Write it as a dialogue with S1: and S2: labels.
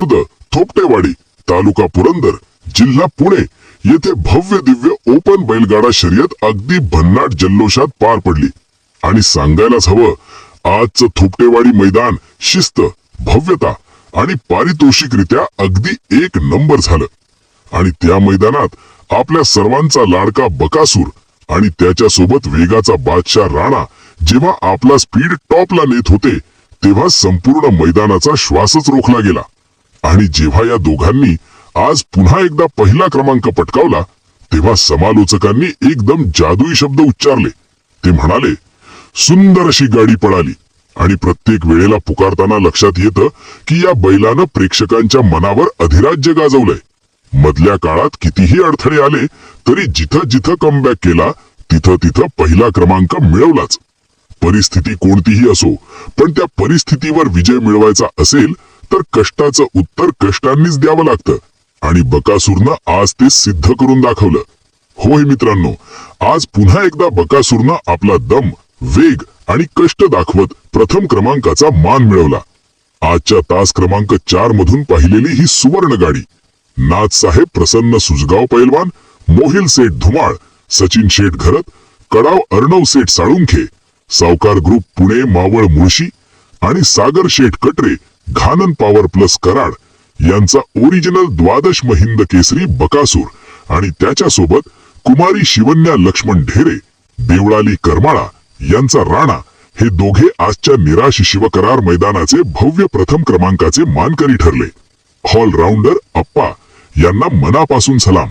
S1: खुर्द थोपटेवाडी तालुका पुरंदर जिल्हा पुणे. येथे भव्य दिव्य ओपन बैलगाडा शर्यत अगदी भन्नाट जल्लोषात पार पडली. आणि सांगायलाच हवं आजचं थोपटेवाडी मैदान शिस्त भव्यता आणि पारितोषिकरित्या अगदी एक नंबर झालं. आणि त्या मैदानात आपल्या सर्वांचा लाडका बकासूर आणि त्याच्यासोबत वेगाचा बादशाह राणा जेव्हा आपला स्पीड टॉपला नेत होते तेव्हा संपूर्ण मैदानाचा श्वासच रोखला गेला. आणि जेव्हा या दोघांनी आज पुन्हा एकदा पहिला क्रमांक पटकावला तेव्हा समालोचकांनी एकदम जादुई शब्द उच्चारले. ते म्हणाले सुंदर अशी गाडी पळाली आणि प्रत्येक वेळेला पुकारताना लक्षात येतं की या बैलानं प्रेक्षकांच्या मनावर अधिराज्य गाजवलंय. मधल्या काळात कितीही अडथळे आले तरी जिथं जिथं कमबॅक केला तिथं तिथं पहिला क्रमांक मिळवलाच. परिस्थिती कोणतीही असो पण त्या परिस्थितीवर विजय मिळवायचा असेल तर कष्टाचं उत्तर कष्टांनीच द्यावं लागतं. आणि बकासूरनं आज ते सिद्ध करून दाखवलं. होय मित्रांनो आज पुन्हा एकदा बकासूरनं आपला दम वेग आणि कष्ट दाखवत प्रथम क्रमांकाचा मान मिळवला. आजच्या तास क्रमांक चार मधून पाहिलेली ही सुवर्ण गाडी. नाथ साहेब प्रसन्न सुजगाव पैलवान मोहिल सेठ धुमाळ सचिन शेठ घरत कडाव अर्णव सेठ साळुंखे सावकार ग्रुप पुणे मावळ मुळशी आणि सागर शेठ कटरे खानन पॉवर प्लस कराड यांचा ओरिजिनल द्वादश महिंद केसरी बकासूर आणि त्याच्यासोबत कुमारी शिवन्या लक्ष्मण ढेरे देवळाली करमाळा यांचा राणा हे दोघे आजच्या निराश शिवकरार मैदानाचे भव्य प्रथम क्रमांकाचे मानकरी ठरले. ऑलराऊंडर अप्पा यांना मनापासून सलाम.